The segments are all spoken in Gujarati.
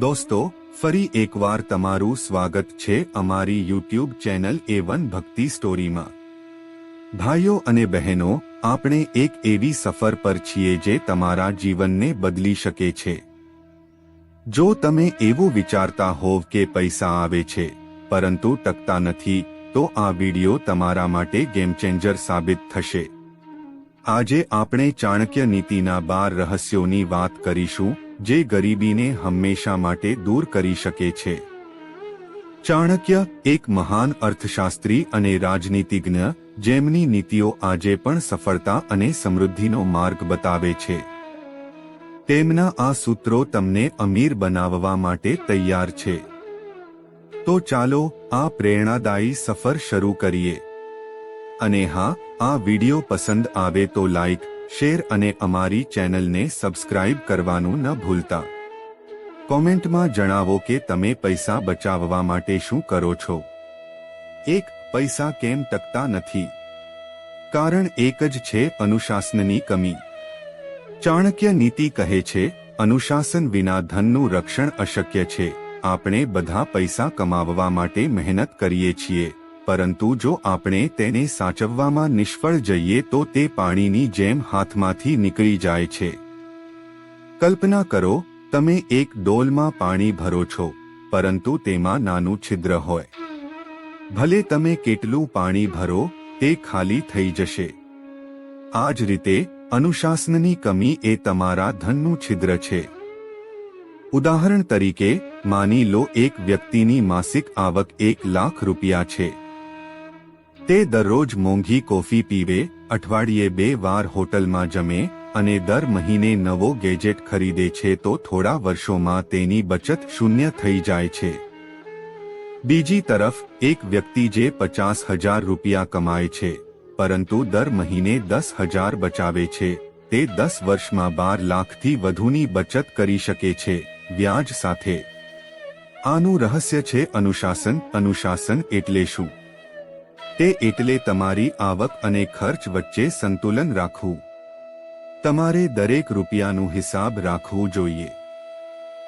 દોસ્તો, ફરી એકવાર તમારું સ્વાગત છે અમારી યુટ્યુબ ચેનલ એ વન ભક્તિ સ્ટોરીમાં. ભાઈઓ અને બહેનો, આપણે એક એવી સફર પર છીએ જે તમારા જીવનને બદલી શકે છે. જો તમે એવું વિચારતા હોવ કે પૈસા આવે છે, પરંતુ ટકતા નથી, તો આ વિડિયો તમારા માટે ગેમ ચેન્જર સાબિત થશે. આજે આપણે ચાણક્ય નીતિના બાર રહસ્યોની વાત કરીશું જે ગરીબીને હંમેશા માટે દૂર કરી શકે છે. ચાણક્ય, એક મહાન અર્થશાસ્ત્રી અને રાજનીતિજ્ઞ, જેમની નીતિઓ આજે પણ સફળતા અને સમૃદ્ધિનો માર્ગ બતાવે છે. તેમના આ સૂત્રો તમને અમીર બનાવવા માટે તૈયાર છે. તો ચાલો આ પ્રેરણાદાયી સફર શરૂ કરીએ. અને હા, આ વિડિયો પસંદ આવે તો લાઈક શેર અને અમારી ચેનલને સબસ્ક્રાઇબ કરવાનું ન ભૂલતા. કોમેન્ટમાં જણાવો કે તમે પૈસા બચાવવા માટે શું કરો છો. એક, પૈસા કેમ ટકતા નથી? કારણ એક જ છે અનુશાસનની કમી. ચાણક્ય નીતિ કહે છે, અનુશાસન વિના ધનનું રક્ષણ અશક્ય છે. આપણે બધા પૈસા કમાવવા માટે મહેનત કરીએ છીએ. પરંતુ જો આપણે તેને સાચવવામાં નિષ્ફળ જઈએ તો તે પાણીની જેમ હાથમાંથી નીકળી જાય છે. કલ્પના કરો, તમે એક ડોલમાં પાણી ભરો છો, પરંતુ તેમાં નાનું છિદ્ર હોય. ભલે તમે કેટલું પાણી ભરો, તે ખાલી થઈ જશે. આ જ રીતે, અનુશાસનની કમી એ તમારા ધનનું છિદ્ર છે. ઉદાહરણ તરીકે, માની લો એક વ્યક્તિની માસિક આવક એક લાખ રૂપિયા છે. તે દરરોજ મોંઘી કોફી પીવે, અઠવાડિયે બે વાર હોટલમાં જમે અને દર મહિને નવો ગેજેટ ખરીદે છે તો થોડા વર્ષોમાં તેની બચત શૂન્ય થઈ જાય છે. બીજી તરફ, એક વ્યક્તિ જે પચાસ હજાર રૂપિયા કમાય છે, પરંતુ દર મહિને દસ હજાર બચાવે છે, તે દસ વર્ષમાં બાર લાખથી વધુની બચત કરી શકે છે, વ્યાજ સાથે. આનું રહસ્ય છે અનુશાસન અનુશાસન એટલે શું? તે એટલે તમારી આવક અને ખર્ચ વચ્ચે સંતુલન રાખવું. તમારે દરેક રૂપિયાનું હિસાબ રાખવું જોઈએ.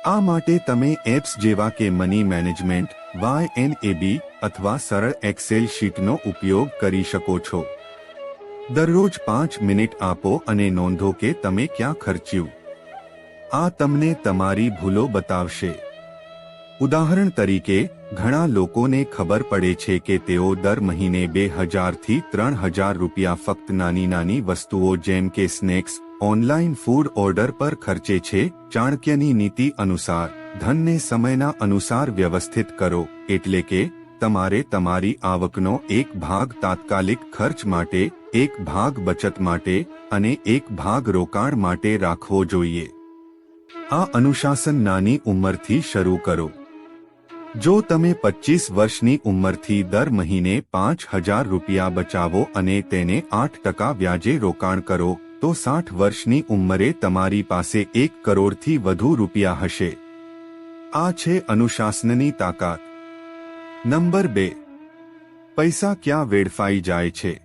આ માટે તમે એપ્સ જેવા કે money management, Y N A B અથવા સરળ એક્સેલ શીટનો ઉપયોગ કરી શકો છો. દરરોજ પાંચ મિનિટ આપો અને નોંધો કે તમે ક્યાં ખર્ચ્યું. આ તમને તમારી ભૂલો બતાવશે. ઉદાહરણ તરીકે ઘણા લોકોને ખબર પડે છે કે તેઓ દર મહિને બે હજારથી ત્રણ હજાર રૂપિયા ફક્ત નાની નાની વસ્તુઓ જેમ કે સ્નેક્સ, ઓનલાઈન ફૂડ ઓર્ડર પર ખર્ચે છે. ચાણક્યની નીતિ અનુસાર, ધનને સમયના અનુસાર વ્યવસ્થિત કરો, એટલે કે, તમારે તમારી આવકનો એક ભાગ તાત્કાલિક ખર્ચ માટે, એક ભાગ બચત માટે, અને એક ભાગ રોકાણ માટે રાખવો જોઈએ. આ અનુશાસન નાની ઉંમરથી શરૂ કરો. જો તમે પચીસ વર્ષની ઉંમરથી દર મહિને પાંચ હજાર રૂપિયા બચાવો અને તેને આઠ ટકા વ્યાજે રોકાણ કરો, તો સાઠ વર્ષની ઉંમરે તમારી પાસે એક કરોડથી વધુ રૂપિયા હશે. આ છે અનુશાસનની તાકાત. નંબર બે. પૈસા ક્યાં વેડફાઈ જાય છે?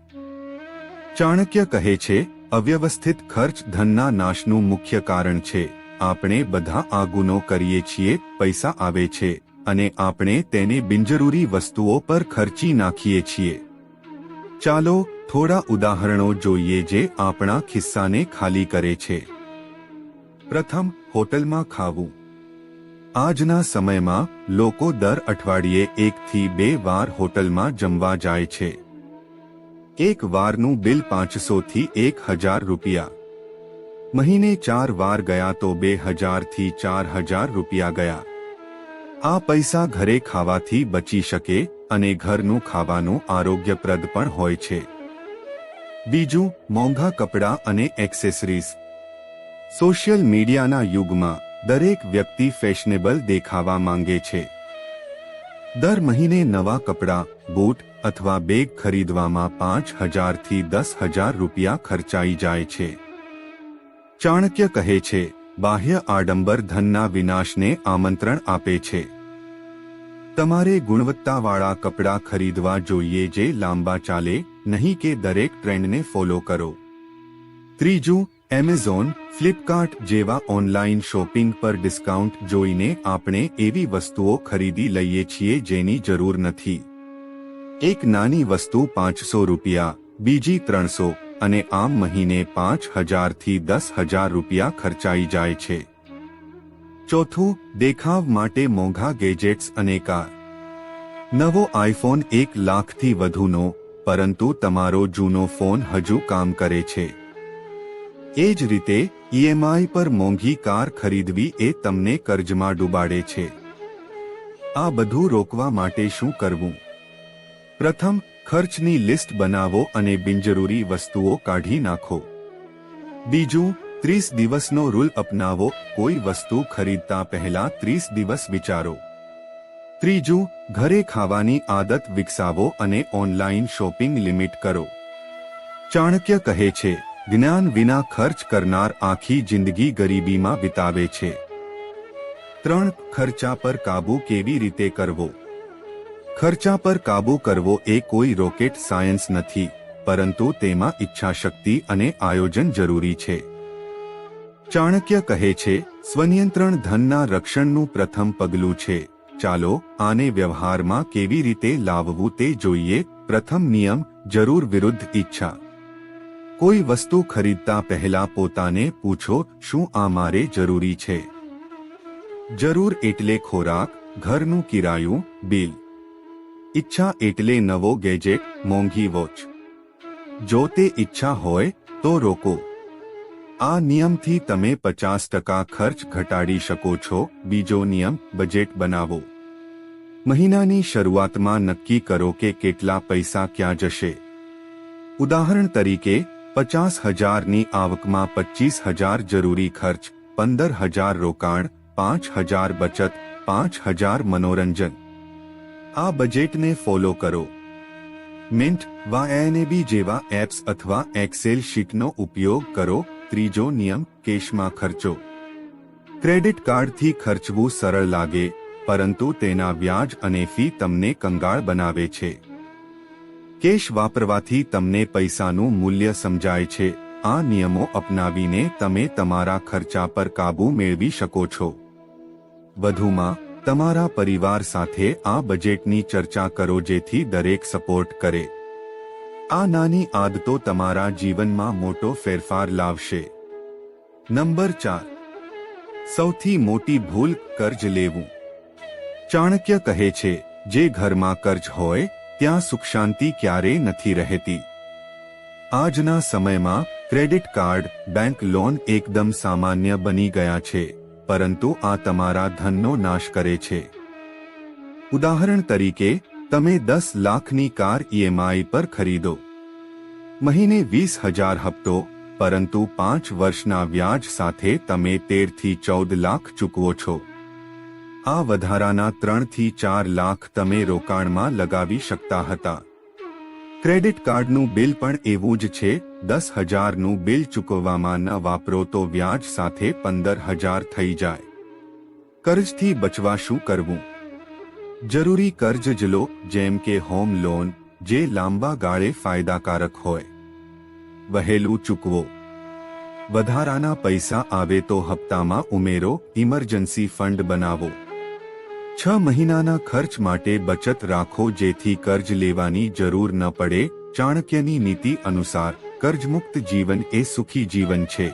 ચાણક્ય કહે છે, અવ્યવસ્થિત ખર્ચ ધનના નાશનું મુખ્ય કારણ છે. આપણે બધા આ ગુનો કરીએ છીએ, પૈસા આવે છે. અને આપણે તેને બિનજરૂરી વસ્તુઓ પર ખર્ચી નાખીએ છીએ. ચાલો થોડા ઉદાહરણો જોઈએ જે આપણા ખિસ્સાને ખાલી કરે છે. પ્રથમ, હોટલમાં ખાવું. આજના સમયમાં લોકો દર અઠવાડિયે એકથી બે વાર હોટલમાં જમવા જાય છે. એક વારનું બિલ પાંચસોથી એક હજાર રૂપિયા. મહિને ચાર વાર ગયા તો બે હજારથી ચાર હજાર રૂપિયા ગયા. આ પૈસા ઘરે ખાવાથી બચી શકે અને ઘરનું ખાવાનું આરોગ્યપ્રદ પણ હોય છે. બીજું, મોંઘા કપડાં અને એક્સેસરીઝ. સોશિયલ મીડિયાના યુગમાં દરેક વ્યક્તિ ફેશનેબલ દેખાવા માંગે છે. દર મહિને નવા કપડાં, બૂટ અથવા બેગ ખરીદવામાં પાંચ હજારથી દસ હજાર રૂપિયા ખર્ચાઈ જાય છે. ચાણક્ય કહે છે, બાહ્ય આડંબર ધનના વિનાશને આમંત્રણ આપે છે. તમારે ગુણવત્તાવાળા કપડાં ખરીદવા જોઈએ જે લાંબા ચાલે, નહીં કે દરેક ટ્રેન્ડને ફોલો કરો. ત્રીજું, એમેઝોન, ફ્લિપકાર્ટ જેવા ઓનલાઈન શોપિંગ પર ડિસ્કાઉન્ટ જોઈને આપણે એવી વસ્તુઓ ખરીદી લઈએ છીએ જેની જરૂર નથી. એક નાની વસ્તુ પાંચસો રૂપિયા, બીજી ત્રણસો, અને આમ મહિને પાંચ હજારથી દસ હજાર રૂપિયા ખર્ચાઈ જાય છે. ચોથું, દેખાવ માટે મોંઘા ગેજેટ્સ અને કાર. નવો આઈફોન એક લાખથી વધુનો, પરંતુ તમારો જૂનો ફોન હજુ કામ કરે છે. એ જ રીતે ઈએમઆઈ પર મોંઘી કાર ખરીદવી એ તમને કર્જમાં ડૂબાડે છે. આ બધું રોકવા માટે શું કરવું? પ્રથમ, ખર્ચની લિસ્ટ બનાવો અને બિનજરૂરી વસ્તુઓ કાઢી નાખો. બીજું ત્રીસ દિવસનો રૂલ અપનાવો. કોઈ વસ્તુ ખરીદતા પહેલા ત્રીસ દિવસ વિચારો. ત્રીજું, ઘરે ખાવાની આદત વિકસાવો અને ઓનલાઈન શોપિંગ લિમિટ કરો. ચાણક્ય કહે છે, જ્ઞાન વિના ખર્ચ કરનાર આખી જિંદગી ગરીબીમાં વિતાવે છે. ત્રણ, ખર્ચા પર કાબૂ કેવી રીતે કરવો? ખર્ચા પર કાબૂ કરવો એ કોઈ રોકેટ સાયન્સ નથી, પરંતુ તેમાં ઈચ્છાશક્તિ અને આયોજન જરૂરી છે. ચાણક્ય કહે છે, સ્વનિયંત્રણ ધનના રક્ષણનું પ્રથમ પગલું છે. ચાલો, આને વ્યવહારમાં કેવી રીતે લાવવું તે જોઈએ. પ્રથમ નિયમ, જરૂર વિરુદ્ધ ઈચ્છા. કોઈ વસ્તુ ખરીદતા પહેલા પોતાને પૂછો, શું આ મારે જરૂરી છે? જરૂર એટલે ખોરાક, ઘરનું કિરાયું, બિલ. ઈચ્છા એટલે નવો ગેજેટ, મોંઘી વોચ. જો તે ઈચ્છા હોય, તો રોકો. આ નિયમથી તમે પચાસ ટકા ખર્ચ ઘટાડી શકો છો. બીજો નિયમ, બજેટ બનાવો. મહિનાની શરૂઆતમાં નક્કી કરો કે કેટલા પૈસા ક્યાં જશે. ઉદાહરણ તરીકે, પચાસ હજારની આવકમાં પચીસ હજાર જરૂરી ખર્ચ, પંદર હજાર રોકાણ, પાંચ હજાર બચત, પાંચ હજાર મનોરંજન. આ બજેટને ફોલો કરો. મિન્ટ વાયએનએબી જેવા એપ્સ અથવા એક્સેલ શીટનો ઉપયોગ કરો. ત્રીજો નિયમ, કેશમાં ખર્ચો. ક્રેડિટ કાર્ડથી ખર્ચવું સરળ લાગે, પરંતુ તેના વ્યાજ અને ફી તમને કંગાળ બનાવે છે. કેશ વાપરવાથી તમને પૈસાનું મૂલ્ય સમજાય છે, આ નિયમો અપનાવીને તમે તમારા ખર્ચા પર કાબૂ મેળવી શકો છો. વધુમાં, તમારા પરિવાર સાથે આ બજેટની ચર્ચા કરો જેથી દરેક સપોર્ટ કરે. આ નાની આદતો તમારા જીવનમાં મોટો ફેરફાર લાવશે. નંબર ચાર. સૌથી મોટી ભૂલ કર્જ લેવું. ચાણક્ય કહે છે, જે ઘરમાં કર્જ હોય, ત્યાં સુખ શાંતિ ક્યારેય નથી રહેતી. આજના સમયમાં ક્રેડિટ કાર્ડ, બેંક લોન એકદમ સામાન્ય બની ગયા છે, પરંતુ આ તમારા ધનનો નાશ કરે છે. ઉદાહરણ તરીકે તમે દસ લાખની કાર ઈએમઆઈ પર ખરીદો. મહિને વીસ હજાર હપ્તો, પરંતુ પાંચ વર્ષના વ્યાજ સાથે તમે તેરથી ચૌદ લાખ ચૂકવો છો. આ વધારાના ત્રણથી ચાર લાખ તમે રોકાણમાં લગાવી શકતા હતા. ક્રેડિટ કાર્ડનું બિલ પણ એવું જ છે, દસ હજારનું બિલ ચૂકવવામાં ન વાપરો તો વ્યાજ સાથે પંદર હજાર થઈ જાય. કર્જથી બચવા શું કરવું? જરૂરી કર્જ જ લો જેમ કે હોમ લોન, જે લાંબા ગાળે ફાયદાકારક હોય. વહેલું ચૂકવો. વધારાના પૈસા આવે તો હપ્તામાં ઉમેરો, ઇમરજન્સી ફંડ બનાવો. છ મહિનાના ખર્ચ માટે બચત રાખો, જેથી કર્જ લેવાની જરૂર ન પડે. ચાણક્યની નીતિ અનુસાર, કર્જમુક્ત જીવન એ સુખી જીવન છે.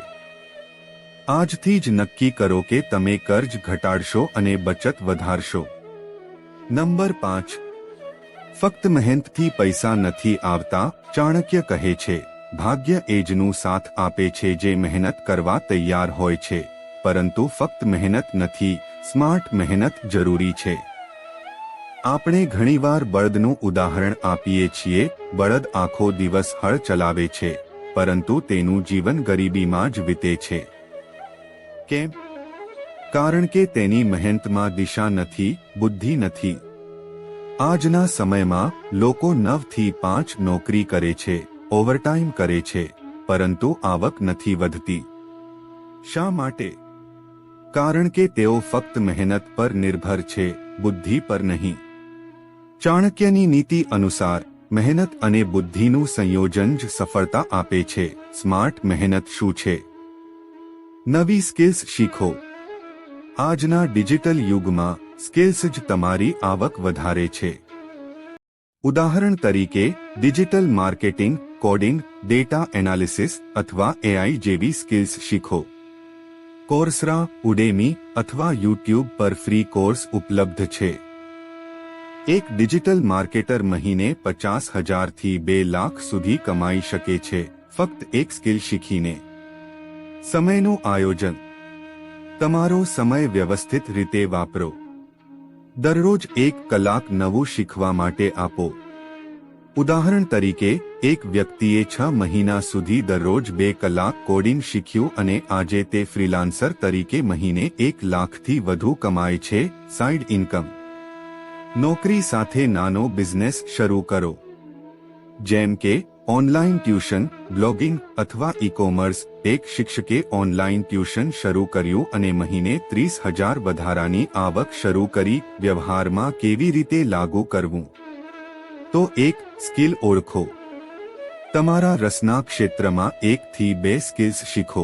આજથી જ નક્કી કરો કે તમે કર્જ ઘટાડશો અને બચત વધારશો. નંબર પાંચ. ફક્ત મહેનતથી પૈસા નથી આવતા, ચાણક્ય કહે છે, ભાગ્ય એજનું સાથ આપે છે જે મહેનત કરવા તૈયાર હોય છે, પરંતુ ફક્ત મહેનત નથી, સ્માર્ટ મહેનત જરૂરી છે. આપણે ઘણીવાર બળદનું ઉદાહરણ આપીએ છીએ, બળદ આખો દિવસ હળ ચલાવે છે, પરંતુ તેનું જીવન ગરીબીમાં જ વીતે છે. કેમ? કારણ કે તેની મહેનતમાં દિશા નથી, બુદ્ધિ નથી. આજના સમયમાં લોકો નવથી પાંચ નોકરી કરે છે ઓવરટાઈમ કરે છે, પરંતુ આવક નથી વધતી. શા માટે? કારણ કે તેઓ ફક્ત મહેનત પર નિર્ભર છે, બુદ્ધિ પર નહીં. ચાણક્યની નીતિ અનુસાર, મહેનત અને બુદ્ધિનું સંયોજન જ સફળતા આપે છે, સ્માર્ટ મહેનત શું છે? નવી સ્કિલ્સ શીખો. આજના ડિજિટલ યુગમાં સ્કિલ્સ જ તમારી આવક વધારે છે. ઉદાહરણ તરીકે, digital marketing, coding, data analysis અથવા એઆઈ જેવી સ્કિલ્સ શીખો. કોર્સરા, ઉડેમી અથવા યુટ્યુબ પર ફ્રી કોર્સ ઉપલબ્ધ છે. એક ડિજિટલ માર્કેટર મહિને પચાસ હજારથી બે લાખ સુધી કમાઈ શકે છે. ફક્ત એક સ્કિલ શીખીને. સમયનું આયોજન. તમારો સમય વ્યવસ્થિત રીતે વાપરો. દરરોજ એક કલાક નવું શીખવા માટે આપો. ઉદાહરણ તરીકે, એક વ્યક્તિએ છ મહિના સુધી દરરોજ બે કલાક કોડિંગ શીખ્યું અને આજે તે ફ્રીલાન્સર તરીકે મહિને એક લાખથી વધુ કમાય છે સાઇડ ઇન્કમ. નોકરી સાથે નાનો બિઝનેસ શરૂ કરો. જેમ કે ઓનલાઈન ટ્યુશન બ્લોગિંગ અથવા ઈ કોમર્સ એક શિક્ષકે ઓનલાઈન ટ્યુશન શરૂ કર્યું અને મહિને ત્રીસ હજાર વધારાની આવક શરૂ કરી વ્યવહારમાં કેવી રીતે લાગુ કરવું તો એક સ્કિલ ઓળખો તમારા રસના ક્ષેત્રમાં એકથી બે સ્કિલ્સ શીખો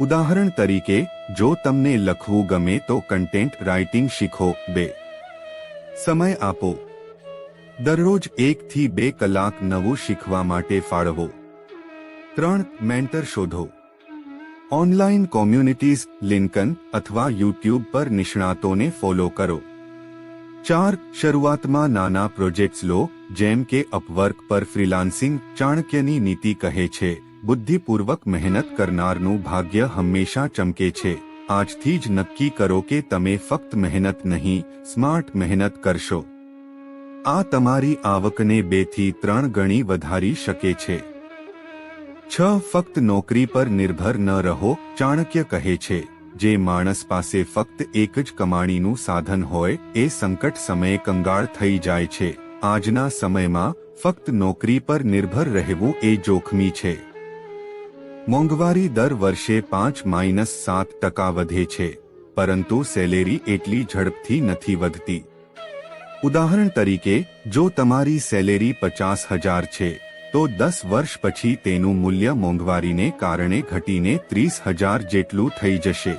ઉદાહરણ તરીકે જો તમને લખવું ગમે તો કન્ટેન્ટ રાઇટિંગ શીખો બે સમય આપો દરરોજ એકથી બે કલાક નવું શીખવા માટે ફાળવો. ત્રણ, મેન્ટર શોધો. ઓનલાઈન કોમ્યુનિટીઝ, લિંકન અથવા યુટ્યુબ પર નિષ્ણાતોને ફોલો કરો. ચાર, શરૂઆતમાં નાના પ્રોજેક્ટ્સ લો, જેમ કે અપવર્ક પર ફ્રીલાન્સિંગ ચાણક્યની નીતિ કહે છે, બુદ્ધિપૂર્વક મહેનત કરનારનું ભાગ્ય હંમેશા ચમકે છે. આજથી જ નક્કી કરો કે તમે ફક્ત મહેનત નહીં, સ્માર્ટ મહેનત કરશો. આ તમારી આવકને બેથી ત્રણ ગણી વધારી શકે છે. છ, ફક્ત નોકરી પર નિર્ભર ન રહો, ચાણક્ય કહે છે. જે માણસ પાસે ફક્ત એક જ કમાણીનું સાધન હોય, એ સંકટ સમયે કંગાળ થઈ જાય છે. આજના સમયમાં, ફક્ત નોકરી પર નિર્ભર રહેવું એ જોખમી છે. મોંઘવારી દર વર્ષે પાંચ માઇનસ સાત ટકા વધે છે. પરંતુ સેલેરી એટલી ઝડપથી નથી વધતી. ઉદાહરણ તરીકે, જો તમારી સેલેરી પચાસ હજાર છે, તો દસ વર્ષ પછી તેનું મૂલ્ય મોંઘવારીને કારણે ઘટીને ત્રીસ હજાર જેટલું થઈ જશે.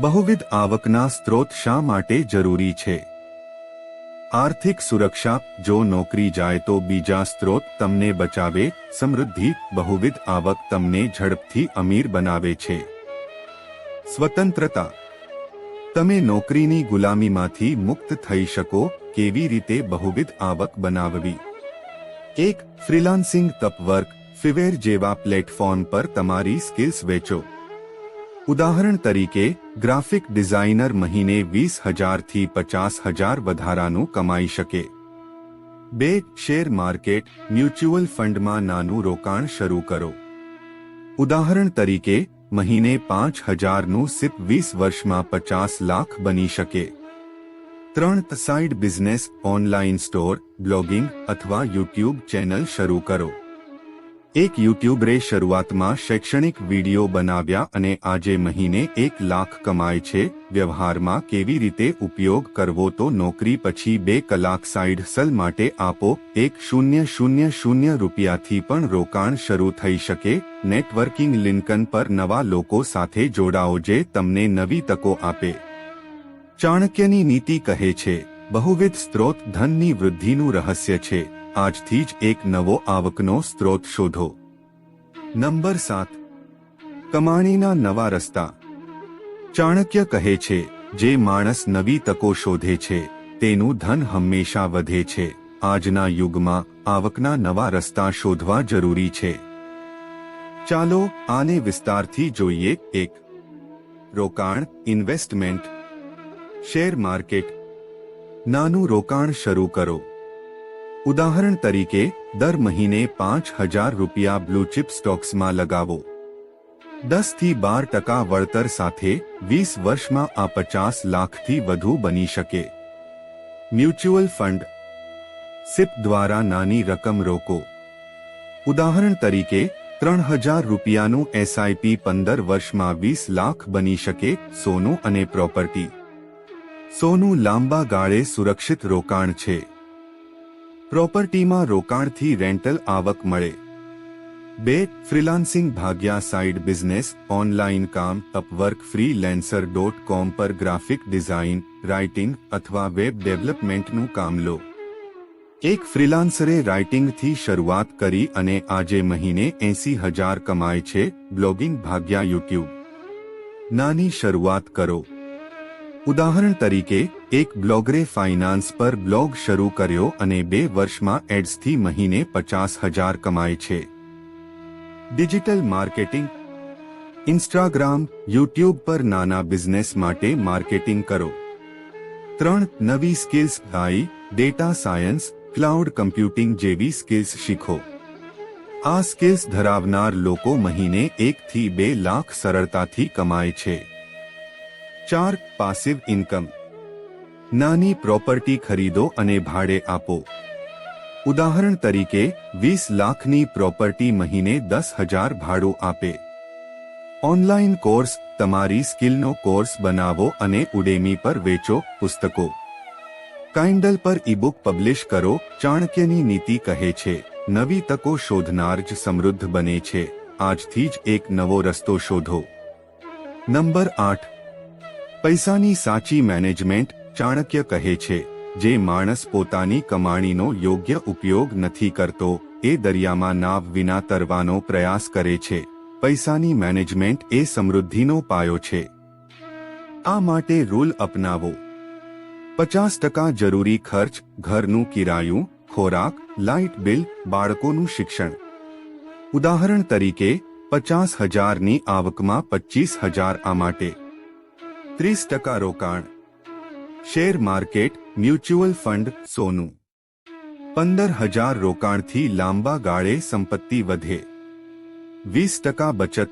બહુવિધ આવકના સ્ત્રોત શા માટે જરૂરી છે? આર્થિક સુરક્ષા, જો નોકરી જાય તો બીજા સ્ત્રોત તમને બચાવે, સમૃદ્ધિ, બહુવિધ આવક તમને ઝડપથી અમીર બનાવે છે. સ્વતંત્રતા તમે નોકરીની ગુલામીમાંથી મુક્ત થઈ શકો કેવી રીતે બહુવિધ આવક બનાવવી? એક, ફ્રીલાન્સિંગ તપવર્ક, ફિવેર જેવા પ્લેટફોર્મ પર તમારી સ્કિલ્સ વેચો. ઉદાહરણ તરીકે, ગ્રાફિક ડિઝાઇનર મહિને વીસ હજારથી પચાસ હજાર વધારાનું કમાઈ શકે. બે, શેર માર્કેટ, મ્યુચ્યુઅલ ફંડમાં નાનું રોકાણ શરૂ કરો. ઉદાહરણ તરીકે મહિને પાંચ હજારનું સિપ વીસ વર્ષમાં પચાસ લાખ બની શકે. ત્રણ side business, online store, blogging અથવા યુટ્યુબ ચેનલ શરૂ કરો. એક યુટ્યુબરે શરૂઆતમાં શૈક્ષણિક વીડિયો બનાવ્યા અને આજે મહિને એક લાખ કમાય છે. વ્યવહારમાં કેવી રીતે ઉપયોગ કરવો તો નોકરી પછી બે કલાક સાઇડ સલ માટે આપો. એક શૂન્ય શૂન્ય શૂન્ય રૂપિયાથી પણ રોકાણ શરૂ થઈ શકે. નેટવર્કિંગ લિંકન પર નવા લોકો સાથે જોડાઓ જે તમને નવી તકો આપે. ચાણક્યની નીતિ કહે છે, બહુવિધ સ્ત્રોત ધનની વૃદ્ધિનું રહસ્ય છે. આજથી જ એક નવો આવકનો સ્ત્રોત શોધો. નંબર સાત. કમાણીના નવા રસ્તા. ચાણક્ય કહે છે, જે માણસ નવી તકો શોધે છે, તેનું ધન હંમેશા વધે છે. આજના યુગમાં આવકના નવા રસ્તા શોધવા જરૂરી છે. ચાલો આને વિસ્તારથી જોઈએ એક. રોકાણ ઇન્વેસ્ટમેન્ટ. Share market. નાનું રોકાણ શરૂ કરો. ઉદાહરણ તરીકે, દર મહિને પાંચ હજાર રૂપિયા બ્લુચિપ સ્ટોક્સમાં લગાવો. દસથી બાર ટકા વળતર સાથે, વીસ વર્ષમાં આ પચાસ લાખથી વધુ બની શકે. Mutual fund. સિપ દ્વારા નાની રકમ રોકો. ઉદાહરણ તરીકે, ત્રણ હજાર રૂપિયાનું એસઆઈપી પંદર વર્ષમાં વીસ લાખ બની શકે સોનું અને પ્રોપર્ટી. સોનું લાંબા ગાળે સુરક્ષિત રોકાણ છે. પ્રોપર્ટીમાં રોકાણથી રેન્ટલ આવક મળે. બે, ફ્રીલાન્સિંગ ભાગ્યા સાઇડ બિઝનેસ, ઓનલાઈન કામ, અપવર્ક ફ્રીલેન્સર ડોટ કોમ પર ગ્રાફિક ડિઝાઇન, રાઇટિંગ અથવા વેબ ડેવલપમેન્ટનું કામ લો. એક, ફ્રીલાન્સરે રાઇટિંગથી શરૂઆત કરી અને આજે મહિને એંસી હજાર કમાય છે, બ્લોગિંગ ભાગ્યા યુટ્યુબ. નાની શરૂઆત કરો. ઉદાહરણ તરીકે એક બ્લોગરે ફાઇનાન્સ પર બ્લોગ શરૂ કર્યો અને બે વર્ષમાં એડ્સથી મહિને પચાસ હજાર કમાય છે. Digital marketing. ઇન્સ્ટાગ્રામ, યુટ્યુબ પર નાના બિઝનેસ માટે માર્કેટિંગ કરો. ત્રણ નવી skills AI data science, cloud computing જેવી સ્કિલ્સ શીખો. આ સ્કિલ્સ ધરાવનાર લોકો મહિને એકથી બે લાખ સરળતાથી કમાય છે. ચાર પાસિવ ઇન્કમ નાની પ્રોપર્ટી ખરીદો અને ભાડે આપો. ઉદાહરણ તરીકે, વીસ લાખની પ્રોપર્ટી મહિને દસ હજાર ભાડું આપે. ઓનલાઈન કોર્સ, તમારી સ્કિલનો કોર્સ બનાવો અને ઉડેમી પર વેચો પુસ્તકો. કાઇન્ડલ પર ઈબુક પબ્લિશ કરો, ચાણક્યની નીતિ કહે છે, નવી તકો શોધનાર જ સમૃદ્ધ બને છે, આજથી જ એક નવો રસ્તો શોધો. નંબર આઠ. પૈસાની સાચી મેનેજમેન્ટ ચાણક્ય કહે છે, જે માણસ પોતાની કમાણીનો યોગ્ય ઉપયોગ નથી કરતો, એ દરિયામાં નાવ વિના તરવાનો પ્રયાસ કરે છે. પૈસાની મેનેજમેન્ટ એ સમૃદ્ધિનો પાયો છે. આ માટે રૂલ અપનાવો. પચાસ ટકા જરૂરી ખર્ચ, ઘરનું કિરાયું, ખોરાક, લાઇટ બિલ, બાળકોનું શિક્ષણ. ઉદાહરણ તરીકે, પચાસ હજારની આવકમાં પચીસ હજાર આ માટે. ત્રીસ ટકા રોકાણ. શેર માર્કેટ મ્યુચ્યુઅલ ફંડ સોનું. પંદર હજાર રોકાણથી લાંબા ગાળે સંપત્તિ વધે. વીસ ટકા બચત.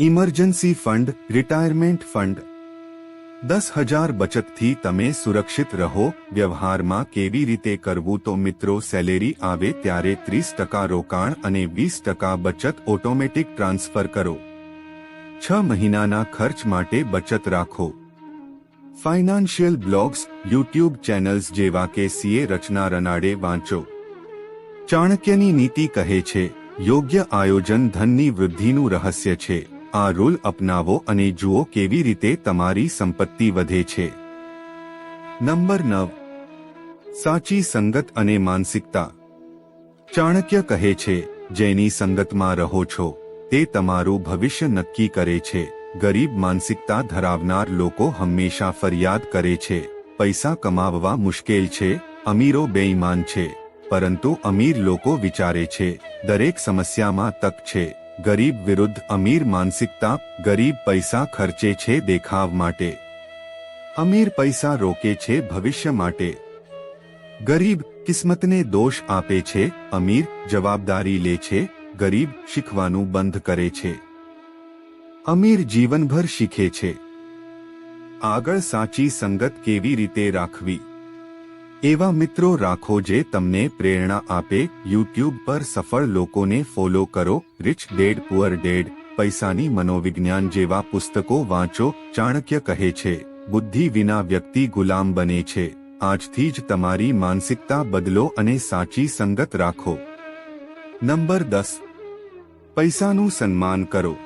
Emergency fund, retirement fund. દસ હજાર બચતથી તમે સુરક્ષિત રહો, વ્યવહારમાં કેવી રીતે કરવું તો મિત્રો સેલેરી આવે ત્યારે ત્રીસ ટકા રોકાણ અને વીસ ટકા બચત ઓટોમેટિક ટ્રાન્સફર કરો. છ મહિનાના ખર્ચ માટે બચત રાખો. ફાઇનાન્શિયલ બ્લોગ્સ, યુટ્યુબ ચેનલ્સ જેવા કે સીએ રચના રનાડે વાંચો. ચાણક્યની નીતિ કહે છે, યોગ્ય આયોજન ધનની વૃદ્ધિનું રહસ્ય છે. આ રૂલ અપનાવો અને જુઓ કેવી રીતે તમારી સંપત્તિ વધે છે. નંબર નવ. સાચી સંગત અને માનસિકતા. ચાણક્ય કહે છે, જેની સંગતમાં રહો છો, તે તમારું ભવિષ્ય નક્કી કરે છે. ગરીબ માનસિકતા ધરાવનાર લોકો હંમેશા ફરિયાદ કરે છે. પૈસા કમાવવા મુશ્કેલ છે, અમીરો બેઈમાન છે. પરંતુ અમીર લોકો વિચારે છે, દરેક સમસ્યામાં તક છે. ગરીબ વિરુદ્ધ અમીર માનસિકતા, ગરીબ પૈસા ખર્ચે છે દેખાવ માટે. અમીર પૈસા રોકે છે ભવિષ્ય માટે. ગરીબ કિસ્મતને દોષ આપે છે, અમીર જવાબદારી લે છે, ગરીબ શીખવાનું બંધ કરે છે. અમીર જીવનભર શીખે છે. આગળ સાચી સંગત કેવી રીતે રાખવી? એવા મિત્રો રાખો જે તમને પ્રેરણા આપે યુટ્યુબ પર સફળ લોકોને ફોલો કરો રિચ ડેડ પુઅર ડેડ પૈસાની મનોવિજ્ઞાન જેવા પુસ્તકો વાંચો, ચાણક્ય કહે છે, બુદ્ધિ વિના વ્યક્તિ ગુલામ બને છે. આજથી જ તમારી માનસિકતા બદલો અને સાચી સંગત રાખો. નંબર દસ. પૈસાનું સન્માન કરો.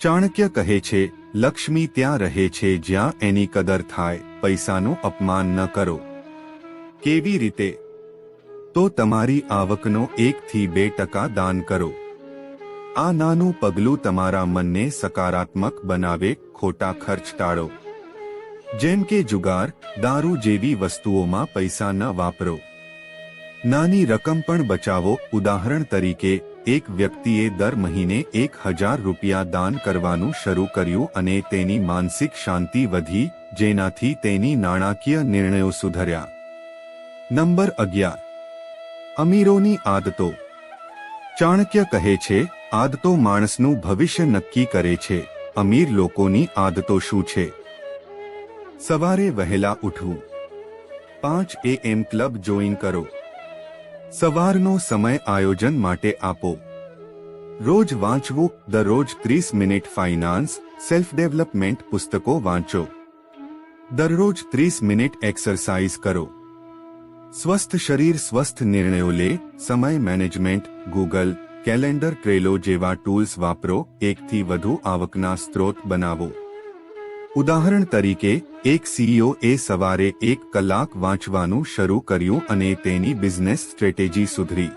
ચાણક્ય કહે છે, લક્ષ્મી ત્યાં રહે છે જ્યાં એની કદર થાય, પૈસાનું અપમાન ન કરો. કેવી રીતે? તો તમારી આવકનો એકથી બે ટકા દાન કરો. આ નાનું પગલું તમારા મનને સકારાત્મક બનાવે, ખોટા ખર્ચ ટાળો. જેમ કે જુગાર, દારૂ જેવી વસ્તુઓમાં પૈસા ન વાપરો. નાની રકમ પણ બચાવો, ઉદાહરણ તરીકે એક વ્યક્તિએ દર મહિને એક હજાર રૂપિયા દાન કરવાનું શરૂ કર્યું અને તેની માનસિક શાંતિ વધી, જેનાથી તેની નાણાકીય નિર્ણયો સુધર્યા. નંબર અગિયાર. અમીરોની આદતો. ચાણક્ય કહે છે, આદતો માણસનું ભવિષ્ય નક્કી કરે છે. અમીર લોકોની આદતો શું છે? સવારે વહેલા ઉઠવું. પાંચ એ એમ ક્લબ જોઈન કરો. સવારનો સમય આયોજન માટે આપો. રોજ વાંચવું, દરરોજ ત્રીસ મિનિટ ફાઇનાન્સ સેલ્ફ ડેવલપમેન્ટ પુસ્તકો વાંચો. દરરોજ ત્રીસ મિનિટ એક્સરસાઇઝ કરો. સ્વસ્થ શરીર, સ્વસ્થ નિર્ણયો લે, સમય મેનેજમેન્ટ, ગૂગલ, કેલેન્ડર ટ્રેલો જેવા ટૂલ્સ વાપરો, એકથી વધુ આવકના સ્ત્રોત બનાવો. ઉદાહરણ તરીકે, એક સીઈઓ એ સવારે એક કલાક વાંચવાનું શરૂ કર્યું અને તેની બિઝનેસ સ્ટ્રેટેજી સુધરી.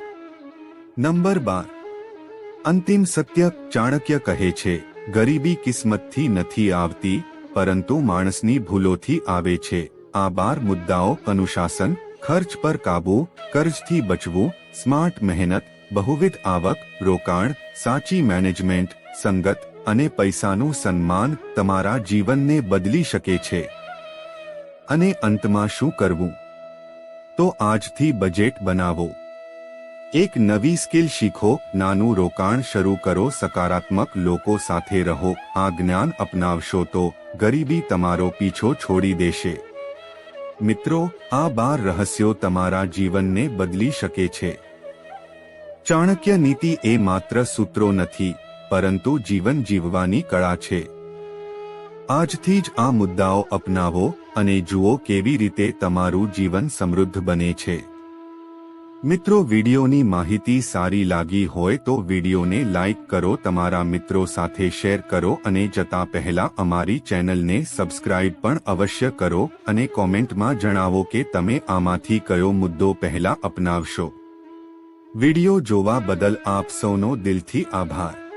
નંબર બાર. અંતિમ સત્ય ચાણક્ય કહે છે, ગરીબી કિસ્મતથી નથી આવતી, પરંતુ માણસની ભૂલોથી આવે છે. આ બાર મુદ્દાઓ અનુશાસન, ખર્ચ પર કાબુ, કર્જથી બચવું, સ્માર્ટ મહેનત, બહુવિધ આવક, રોકાણ, સાચી મેનેજમેન્ટ, સંગત અને પૈસાનું સન્માન તમારા જીવનને બદલી શકે છે. અને અંતમાં શું કરવું? તો આજથી બજેટ બનાવો. એક નવી સ્કિલ શીખો, નાનું રોકાણ શરૂ કરો, સકારાત્મક લોકો સાથે રહો, આ જ્ઞાન અપનાવશો તો ગરીબી તમારો પીછો છોડી દેશે. મિત્રો, આ બાર રહસ્યો તમારા જીવનને બદલી શકે છે. ચાણક્ય નીતિ એ માત્ર સૂત્રો નથી પરંતુ જીવન જીવવાની કળા છે. આજથી જ આ મુદ્દાઓ અપનાવો અને જુઓ કેવી રીતે તમારું જીવન સમૃદ્ધ બને છે. મિત્રો, વિડીયોની માહિતી સારી લાગી હોય તો વિડીયોને લાઇક કરો, તમારા મિત્રો સાથે શેર કરો અને જતા પહેલા અમારી ચેનલને સબસ્ક્રાઇબ પણ અવશ્ય કરો અને કોમેન્ટમાં જણાવો કે તમે આમાંથી કયો મુદ્દો પહેલા અપનાવશો. વિડિયો જોવા બદલ આપ સૌનો દિલથી આભાર.